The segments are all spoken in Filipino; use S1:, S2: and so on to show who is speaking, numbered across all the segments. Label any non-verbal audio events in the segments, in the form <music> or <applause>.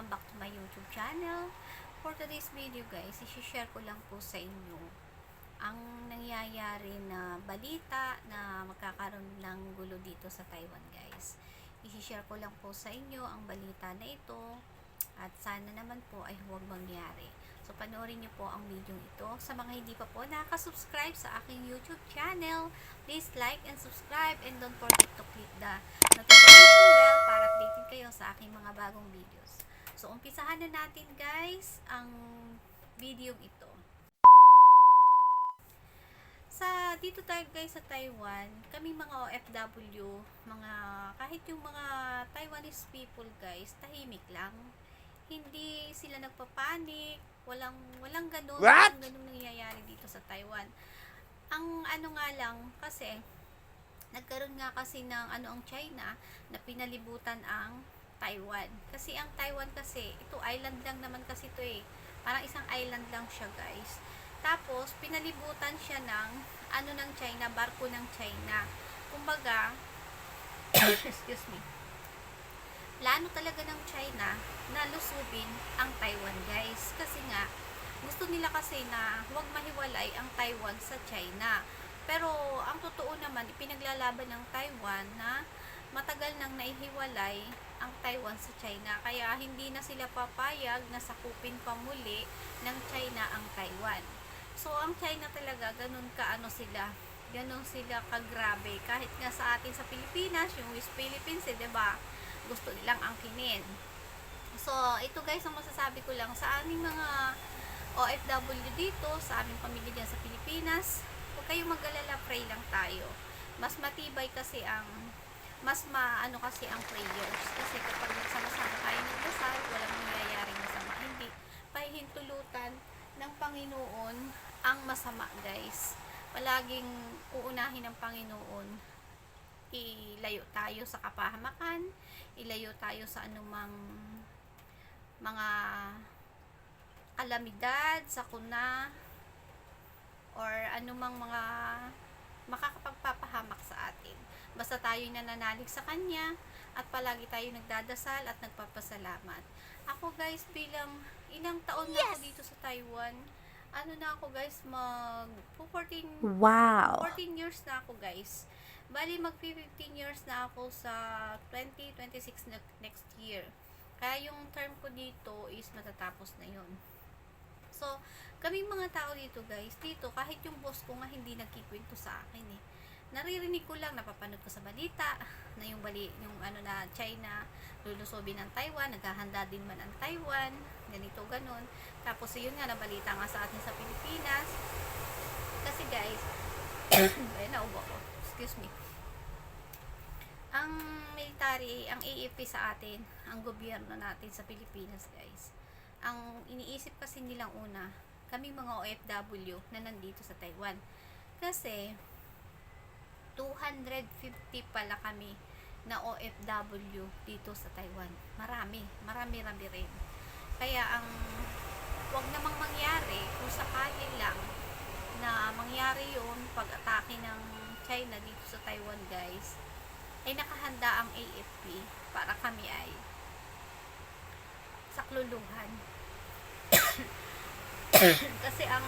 S1: welcome back to my YouTube channel. For today's video guys, isi-share ko lang po sa inyo ang nangyayari na balita na magkakaroon ng gulo dito sa Taiwan guys. Isi-share ko lang po sa inyo ang balita na ito at sana naman po ay huwag mangyari. So panoorin niyo po ang video ito. Sa mga hindi pa po nakaka-subscribe sa aking YouTube channel, please like and subscribe and don't forget to click the notification bell para updated kayo sa aking mga bagong videos. So umpisahan na natin guys ang video ito. Sa dito tayo guys sa Taiwan, kami mga OFW, mga kahit yung mga Taiwanese people guys, tahimik lang. Hindi sila nagpapanik, walang walang ganun,
S2: What?
S1: walang ganun nangyayari dito sa Taiwan. Ang ano nga lang kasi nagkaroon nga kasi ng ano ang China na pinalibutan ang Taiwan. Kasi ang Taiwan kasi, ito island lang naman kasi ito eh. Parang isang island lang siya guys. Tapos, pinalibutan siya ng ano ng China, barko ng China. Kumbaga, <coughs> excuse me, plano talaga ng China na lusubin ang Taiwan guys. Kasi nga, gusto nila kasi na huwag mahiwalay ang Taiwan sa China. Pero, ang totoo naman, ipinaglalaban ng Taiwan na matagal nang naihiwalay ang Taiwan sa China. Kaya, hindi na sila papayag na sakupin pa muli ng China ang Taiwan. So, ang China talaga, ganun ka ano sila, ganun sila kagrabe. Kahit nga sa atin sa Pilipinas, yung West Philippines, eh, 'di ba? Gusto nilang angkinin. So, ito guys, ang masasabi ko lang sa aming mga OFW dito, sa aming pamilya dyan sa Pilipinas, huwag kayong mag-alala, pray lang tayo. Mas matibay kasi ang mas maano kasi ang prayers. Kasi kapag nagsama-sama tayo nagdasal walang nangyayaring masama hindi pahihintulutan ng Panginoon ang masama guys. Palaging uunahin ng Panginoon ilayo tayo sa kapahamakan ilayo tayo sa anumang mga kalamidad, sakuna or anumang mga makakapagpapahamak sa atin basta tayo nananalig sa Kanya at palagi tayo nagdadasal at nagpapasalamat. Ako guys, bilang ilang taon na ako dito sa Taiwan, ano na ako guys, mag 14,
S2: Wow.
S1: 14 years na ako guys. Bali, mag 15 years na ako sa 2026 na next year. Kaya yung term ko dito is matatapos na yon. So, kaming mga tao dito guys, dito kahit yung boss ko nga hindi nagkikwento sa akin eh naririnig ko lang, napapanood ko sa balita, na yung bali, yung ano na China, lulusobin ng Taiwan, naghahanda din man ang Taiwan, ganito, ganun. Tapos yun nga, nabalita nga sa atin sa Pilipinas. Kasi guys, <coughs> ay naubo ko, excuse me. Ang military, ang AFP sa atin, ang gobyerno natin sa Pilipinas guys, ang iniisip kasi nilang una, kami mga OFW na nandito sa Taiwan. Kasi, 250 pala kami na OFW dito sa Taiwan. Marami, marami-rami rin. Kaya ang wag namang mangyari kung sakali lang na mangyari yun pag-atake ng China dito sa Taiwan guys ay nakahanda ang AFP para kami ay sakluluhan. <coughs> Kasi ang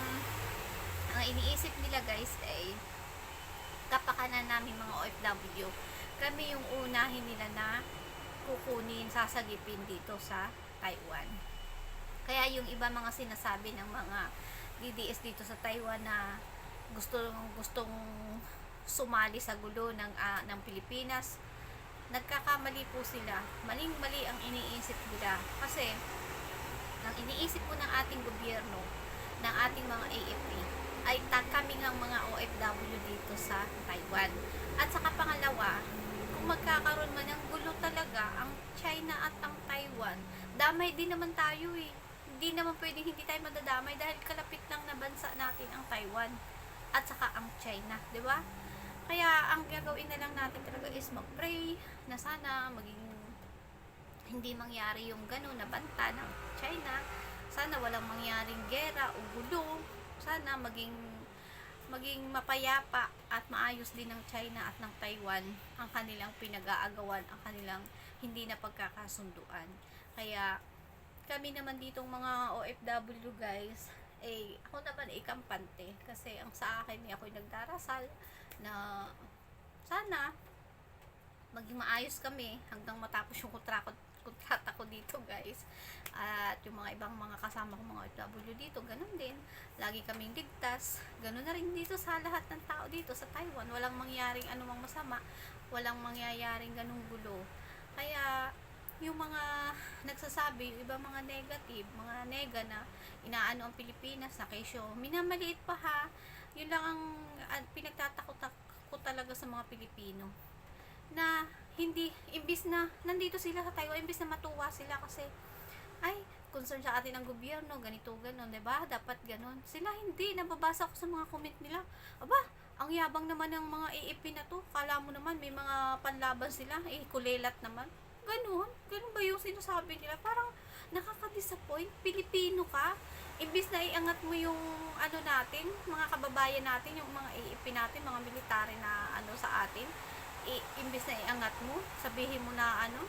S1: ang iniisip nila guys ay kapakanan namin mga OFW, kami yung unahin nila na kukunin, sasagipin dito sa Taiwan. Kaya yung iba mga sinasabi ng mga DDS dito sa Taiwan na gusto gustong sumali sa gulo ng ah, ng Pilipinas, nagkakamali po sila. Maling-mali ang iniisip nila kasi ang iniisip po ng ating gobyerno, ng ating mga AFP, ay kami ng mga OFW dito sa Taiwan. At saka pangalawa, kung magkakaroon man ng gulo talaga ang China at ang Taiwan, damay din naman tayo eh. Hindi naman pwedeng hindi tayo madadamay dahil kalapit lang na bansa natin ang Taiwan at saka ang China, 'di ba? Kaya ang gagawin na lang natin talaga is mag-pray na sana maging hindi mangyari yung gano'n na banta ng China. Sana walang mangyaring gera o gulo sana maging maging mapayapa at maayos din ng China at ng Taiwan ang kanilang pinag-aagawan, ang kanilang hindi na pagkakasunduan. Kaya kami naman ditong mga OFW guys, eh, ako naman eh, kampante. Kasi ang sa akin, eh, ako'y nagdarasal na sana maging maayos kami hanggang matapos yung kontrata, kontrata ko dito guys. At yung mga ibang mga kasama ko mga OFW dito, ganun din. Lagi kaming ligtas. Ganun na rin dito sa lahat ng tao dito sa Taiwan. Walang mangyaring anumang masama. Walang mangyayaring ganung gulo. Kaya, yung mga nagsasabi, yung ibang mga negative, mga nega na inaano ang Pilipinas na kesyo, minamaliit pa ha. Yun lang ang uh, pinagtatakot ko talaga sa mga Pilipino. Na hindi, imbis na nandito sila sa Taiwan, imbis na matuwa sila kasi ay, concern sa atin ng gobyerno, ganito, ganon, 'di ba? Dapat ganon. Sila hindi, nababasa ko sa mga comment nila. Aba, ang yabang naman ng mga AAP na to. Kala mo naman may mga panlaban sila, eh kulelat naman. Ganon, ganon ba yung sinasabi nila? Parang nakaka-disappoint. Pilipino ka, imbis na iangat mo yung ano natin, mga kababayan natin, yung mga AAP natin, mga military na ano sa atin, i- imbis na iangat mo, sabihin mo na ano,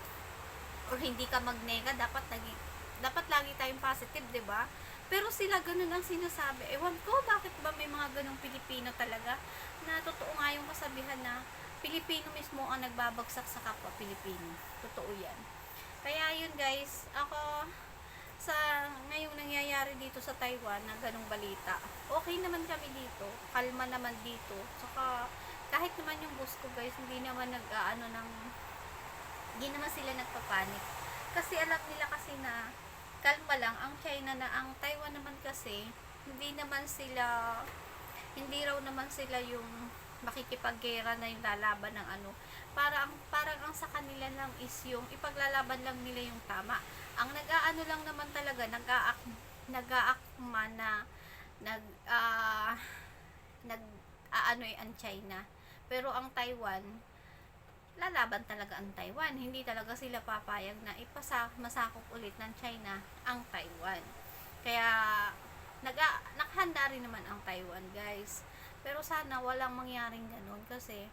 S1: or hindi ka magnega, dapat naging dapat lagi tayong positive, 'di ba? Pero sila ganun ang sinasabi. Ewan ko, bakit ba may mga ganung Pilipino talaga na totoo nga yung kasabihan na Pilipino mismo ang nagbabagsak sa kapwa Pilipino. Totoo yan. Kaya yun guys, ako sa ngayong nangyayari dito sa Taiwan na ganung balita, okay naman kami dito. Kalma naman dito. Saka kahit naman yung boss ko guys, hindi naman nag-aano ng hindi naman sila nagpapanik. Kasi alam nila kasi na kalma lang ang China na ang Taiwan naman kasi hindi naman sila hindi raw naman sila yung makikipaggera na yung lalaban ng ano parang parang ang sa kanila lang is yung ipaglalaban lang nila yung tama ang nag-aano lang naman talaga nag-aak nag-aakma na nag ah nag aano ang China pero ang Taiwan lalaban talaga ang Taiwan. Hindi talaga sila papayag na ipasa, masakop ulit ng China ang Taiwan. Kaya, naga, nakahanda rin naman ang Taiwan, guys. Pero sana walang mangyaring ganun kasi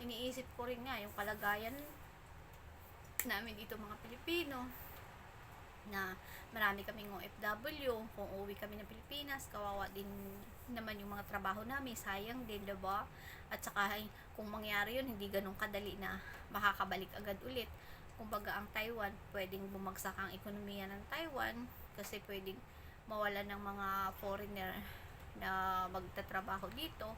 S1: iniisip ko rin nga yung kalagayan namin dito mga Pilipino na marami kaming OFW kung uwi kami ng Pilipinas kawawa din naman yung mga trabaho namin. Sayang din diba? At saka kung mangyari yun hindi ganun kadali na makakabalik agad ulit. Kumbaga ang Taiwan pwedeng bumagsak ang ekonomiya ng Taiwan kasi pwedeng mawala ng mga foreigner na magtatrabaho dito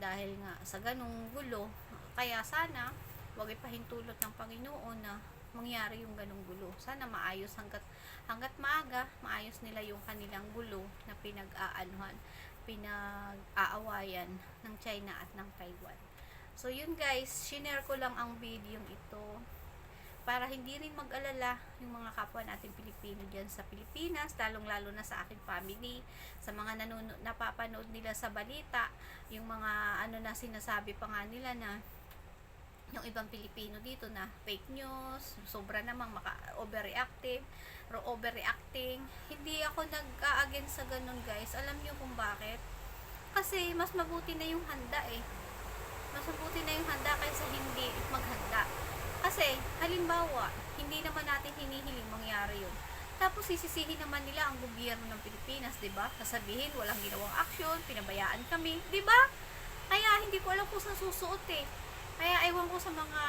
S1: dahil nga sa ganung gulo. Kaya sana wag ipahintulot ng Panginoon na mangyari yung ganung gulo. Sana maayos hanggat, hanggat maaga, maayos nila yung kanilang gulo na pinag-aanuhan, pinag-aawayan ng China at ng Taiwan. So yun guys, shinare ko lang ang video ito para hindi rin mag-alala yung mga kapwa natin Pilipino dyan sa Pilipinas, lalong-lalo na sa aking family, sa mga nanonood, napapanood nila sa balita, yung mga ano na sinasabi pa nga nila na yung ibang Pilipino dito na fake news, sobra namang maka overreactive, or overreacting. Hindi ako nag-a-against sa ganun, guys. Alam niyo kung bakit? Kasi mas mabuti na yung handa eh. Mas mabuti na yung handa kaysa hindi maghanda. Kasi, halimbawa, hindi naman natin hinihiling mangyari yun. Tapos sisisihin naman nila ang gobyerno ng Pilipinas, 'di ba? Sasabihin walang ginawang aksyon, pinabayaan kami, 'di ba? Kaya hindi ko alam kung saan susuot eh. Kaya ewan ko sa mga,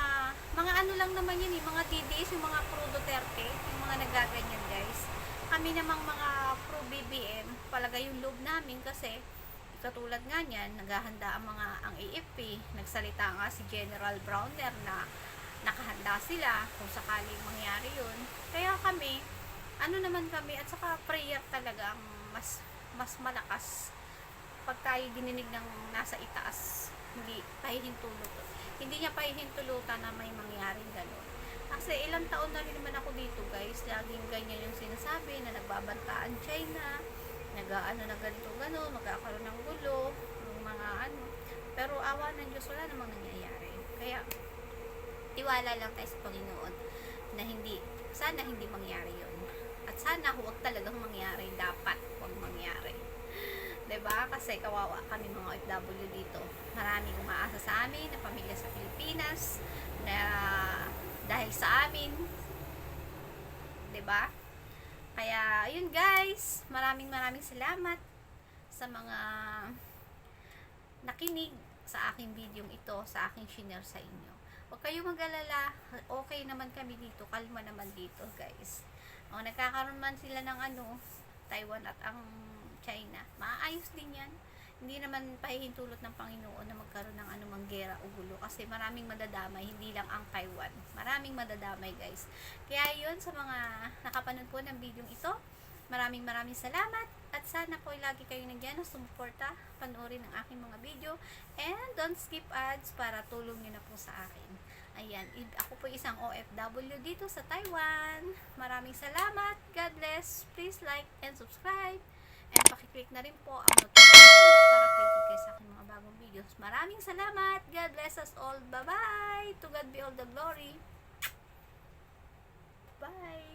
S1: mga ano lang naman yun eh, mga DDS, yung mga pro Duterte, yung mga nagaganyan guys. Kami namang mga pro BBM, palagay yung loob namin kasi katulad nga niyan, naghahanda ang mga ang AFP, nagsalita nga si General Browner na nakahanda sila kung sakaling mangyari yun. Kaya kami, ano naman kami, at saka prayer talaga ang mas, mas malakas pag tayo dininig ng nasa itaas, hindi pahihintulot hindi niya pahihintulutan na may mangyaring gano'n. Kasi ilang taon na rin naman ako dito guys, laging ganyan yung sinasabi na nagbabantaan China, nag-ano na ganito gano'n, magkakaroon ng gulo, yung mga ano. Pero awa ng Diyos, wala namang nangyayari. Kaya, tiwala lang tayo sa Panginoon na hindi, sana hindi mangyari yon At sana huwag talagang mangyari, dapat huwag mangyari. Ba? Kasi kawawa kami mga OFW dito. Maraming umaasa sa amin na pamilya sa Pilipinas na dahil sa amin ba? Kaya, ayun guys, maraming maraming salamat sa mga nakinig sa aking video ito, sa aking share sa inyo. Huwag kayo mag-alala, okay naman kami dito, kalma naman dito guys. O, nagkakaroon man sila ng ano, Taiwan at ang China, maayos din yan. Hindi naman pahihintulot ng Panginoon na magkaroon ng anumang gera o gulo kasi maraming madadamay, hindi lang ang Taiwan. Maraming madadamay guys. Kaya yun sa mga nakapanood po ng video ito, maraming maraming salamat at sana po lagi kayo nandiyan na sumuporta, panoorin ang aking mga video and don't skip ads para tulong nyo na po sa akin. Ayan, ako po isang OFW dito sa Taiwan. Maraming salamat. God bless. Please like and subscribe. And pakiclick na rin po ang notification para updated kayo sa mga bagong videos. Maraming salamat. God bless us all. Bye-bye. To God be all the glory. Bye.